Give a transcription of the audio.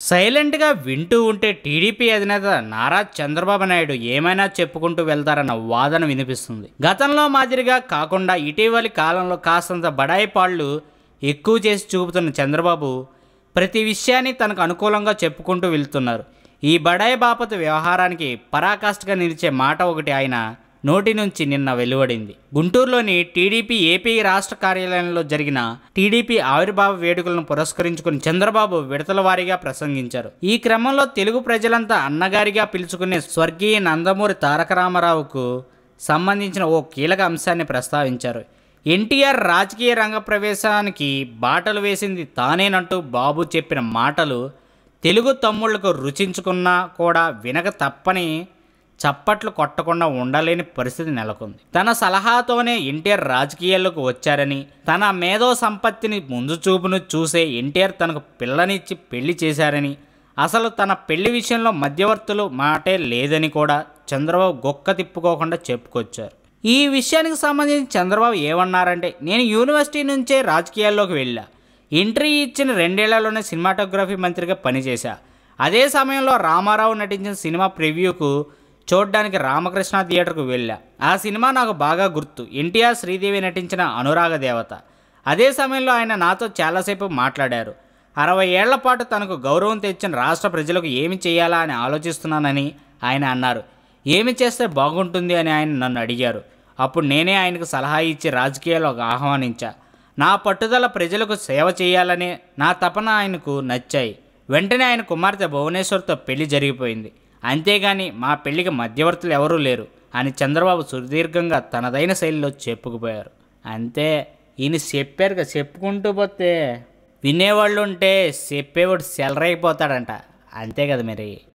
సైలెంట్గా వింటూ ఉంటే టీడీపీ అధినేత నారా చంద్రబాబు నాయుడు ఏమైనా చెప్పుకుంటూ వెళ్తారన్న వాదన వినిపిస్తుంది. గతంలో మాదిరిగా కాకుండా ఇటీవలి కాలంలో కాస్తంత బడాయి పాళ్ళు ఎక్కువ చేసి చూపుతున్న చంద్రబాబు ప్రతి విషయాన్ని తనకు అనుకూలంగా చెప్పుకుంటూ వెళ్తున్నారు. ఈ బడాయి బాపతు వ్యవహారానికి పరాకాష్ఠగా నిలిచే మాట ఒకటి ఆయన నోటి నుంచి నిన్న వెలువడింది. గుంటూరులోని టీడీపీ ఏపీ రాష్ట్ర కార్యాలయంలో జరిగిన టీడీపీ ఆవిర్భావ వేడుకలను పురస్కరించుకుని చంద్రబాబు విడతల వారీగా ప్రసంగించారు. ఈ క్రమంలో తెలుగు ప్రజలంతా అన్నగారిగా పిలుచుకునే స్వర్గీయ నందమూరి తారక రామారావుకు సంబంధించిన ఓ కీలక అంశాన్ని ప్రస్తావించారు. ఎన్టీఆర్ రాజకీయ రంగ ప్రవేశానికి బాటలు వేసింది తానేనంటూ బాబు చెప్పిన మాటలు తెలుగు తమ్ముళ్ళకు రుచించుకున్నా కూడా వినక తప్పని చప్పట్లు కొట్టకుండా ఉండలేని పరిస్థితి నెలకొంది. తన సలహాతోనే ఎన్టీఆర్ రాజకీయాల్లోకి వచ్చారని తన మేధో సంపత్తిని ముందు చూపును చూసే ఎన్టీఆర్ తనకు పిల్లనిచ్చి పెళ్ళి చేశారని అసలు తన పెళ్ళి విషయంలో మధ్యవర్తులు మాటే లేదని కూడా చంద్రబాబు గొక్క తిప్పుకోకుండా చెప్పుకొచ్చారు. ఈ విషయానికి సంబంధించి చంద్రబాబు ఏమన్నారంటే నేను యూనివర్సిటీ నుంచే రాజకీయాల్లోకి వెళ్ళా. ఎంట్రీ ఇచ్చిన రెండేళ్ళలోనే సినిమాటోగ్రఫీ మంత్రిగా పనిచేశా. అదే సమయంలో రామారావు నటించిన సినిమా ప్రివ్యూకు చూడడానికి రామకృష్ణ థియేటర్కు వెళ్ళా. ఆ సినిమా నాకు బాగా గుర్తు. ఎన్టీఆర్ శ్రీదేవి నటించిన అనురాగ దేవత. అదే సమయంలో ఆయన నాతో చాలాసేపు మాట్లాడారు. అరవై ఏళ్ళ పాటు తనకు గౌరవం తెచ్చిన రాష్ట్ర ప్రజలకు ఏమి చేయాలా అని ఆలోచిస్తున్నానని ఆయన అన్నారు. ఏమి చేస్తే బాగుంటుంది అని ఆయన నన్ను అడిగారు. అప్పుడు నేనే ఆయనకు సలహా ఇచ్చి రాజకీయాల్లో ఆహ్వానించా. నా పట్టుదల ప్రజలకు సేవ చేయాలనే నా తపన ఆయనకు నచ్చాయి. వెంటనే ఆయన కుమార్తె భువనేశ్వర్తో పెళ్ళి జరిగిపోయింది. అంతేగాని మా పెళ్ళికి మధ్యవర్తులు ఎవరూ లేరు అని చంద్రబాబు సుదీర్ఘంగా తనదైన శైలిలో చెప్పుకుపోయారు. అంతే ఈయన చెప్పారుగా చెప్పుకుంటూ పోతే. వినేవాళ్ళు ఉంటే చెప్పేవాడు సెలరైపోతాడంట. అంతే కదా మరి.